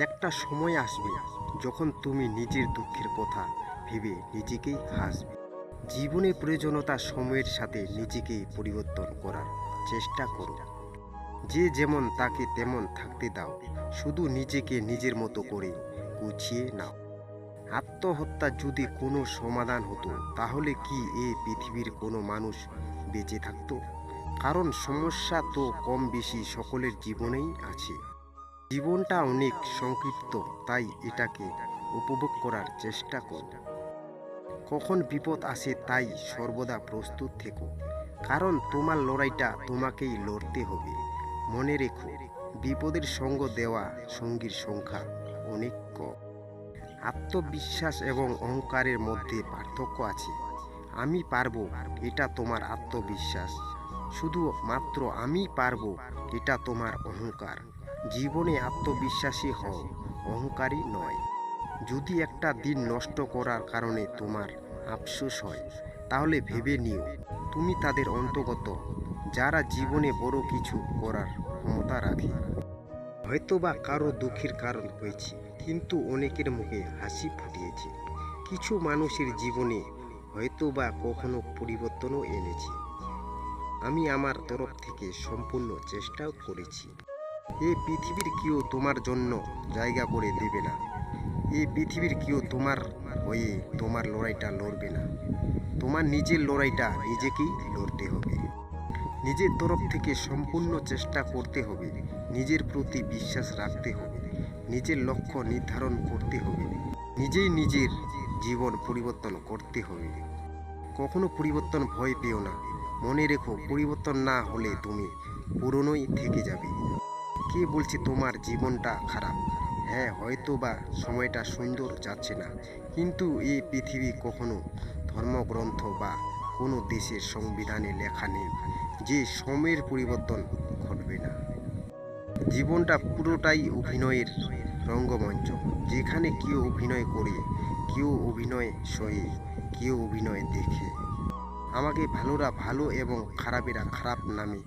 একটা সময় আসবে যখন তুমি নিজের দুঃখের কথা ভেবে নিজেকেই হাসবে। জীবনে প্রয়োজনীয়তা সময়ের সাথে নিজেকে পরিবর্তন করার চেষ্টা করো। যে যেমন তাকে তেমন থাকতে দাও, শুধু নিজেকে নিজের মতো করে গুছিয়ে নাও। আত্মহত্যা যদি কোনো সমাধান হতো, তাহলে কি এই পৃথিবীর কোনো মানুষ বেঁচে থাকতো? কারণ সমস্যা তো কম বেশি সকলের জীবনেই আছে। জীবনটা অনেক সংক্ষিপ্ত, তাই এটাকে উপভোগ করার চেষ্টা কর। কখন বিপদ আসে তাই সর্বদা প্রস্তুত থেকো, কারণ তোমার লড়াইটা তোমাকেই লড়তে হবে। মনে রেখো, বিপদের সঙ্গ দেওয়া সঙ্গীর সংখ্যা অনেক কম। আত্মবিশ্বাস এবং অহংকারের মধ্যে পার্থক্য আছে। আমি পারব, এটা তোমার আত্মবিশ্বাস। শুধু মাত্র আমি পারব, এটা তোমার অহংকার। জীবনে আত্মবিশ্বাসী হও, অহংকারী নয়। যদি একটা দিন নষ্ট করার কারণে তোমার আফসোস হয়, তাহলে ভেবে নিও, তুমি তাদের অন্তর্গত, যারা জীবনে বড় কিছু করার ক্ষমতা রাখে। হয়তোবা কারও দুঃখের কারণ হয়েছে, কিন্তু অনেকের মুখে হাসি ফুটিয়েছে। কিছু মানুষের জীবনে হয়তোবা কখনো পরিবর্তনও এনেছে। আমি আমার তরফ থেকে সম্পূর্ণ চেষ্টাও করেছি। এই পৃথিবীর কেউ তোমার জন্য জায়গা করে দেবে না। এই পৃথিবীর কেউ তোমার হয়ে তোমার লড়াইটা লড়বে না। তোমার নিজের লড়াইটা নিজেকেই লড়তে হবে। নিজের তরফ থেকে সম্পূর্ণ চেষ্টা করতে হবে। নিজের প্রতি বিশ্বাস রাখতে হবে। নিজের লক্ষ্য নির্ধারণ করতে হবে। নিজেই নিজের জীবন পরিবর্তন করতে হবে। কখনো পরিবর্তন ভয় পেও না। মনে রেখো, পরিবর্তন না হলে তুমি পুরনোই থেকে যাবে। কে বলছে তোমার জীবনটা খারাপ? হ্যাঁ হয়তো বা সময়টা সুন্দর যাচ্ছে না। কিন্তু এই পৃথিবী কখনো ধর্মগ্রন্থ বা কোনো দেশের সংবিধানে লেখা নেই যে সময়ের পরিবর্তন ঘটবে না। জীবনটা পুরোটাই অভিনয়ের রঙ্গমঞ্চ। যেখানে কেউ অভিনয় করে, কেউ অভিনয় সয়ে, কেউ অভিনয় দেখে। আমাকে ভালোরা ভালো এবং খারাপেরা খারাপ নামে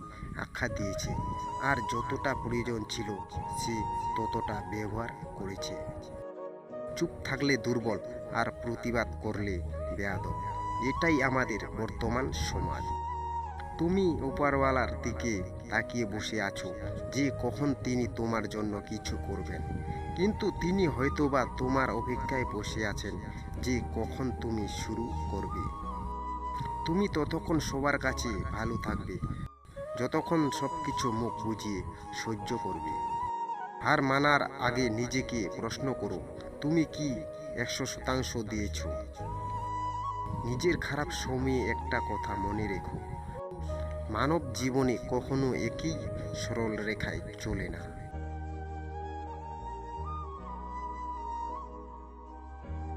আখ্যা দিয়েছে। আর যতটা প্রয়োজন ছিল, সে ততটা ব্যবহার করেছে। চুপ থাকলে দুর্বল আর প্রতিবাদ করলে বেয়াদব। এটাই আমাদের বর্তমান সমাজ। তুমি উপরওয়ালার দিকে তাকিয়ে বসে আছো যে কখন তিনি তোমার জন্য কিছু করবেন। কিন্তু তিনি হয়তোবা তোমার অপেক্ষায় বসে আছেন যে কখন তুমি শুরু করবে। তুমি ততক্ষণ সবার কাছে ভালো থাকবে। যতক্ষণ সব কিছু মুখ বুঝিয়ে সহ্য করবে। হার মানার আগে নিজেকে প্রশ্ন করো, তুমি কি একশো শতাংশ দিয়েছ? নিজের খারাপ সময়ে একটা কথা মনে রেখো। মানব জীবনে কখনো একই সরল রেখায় চলে না।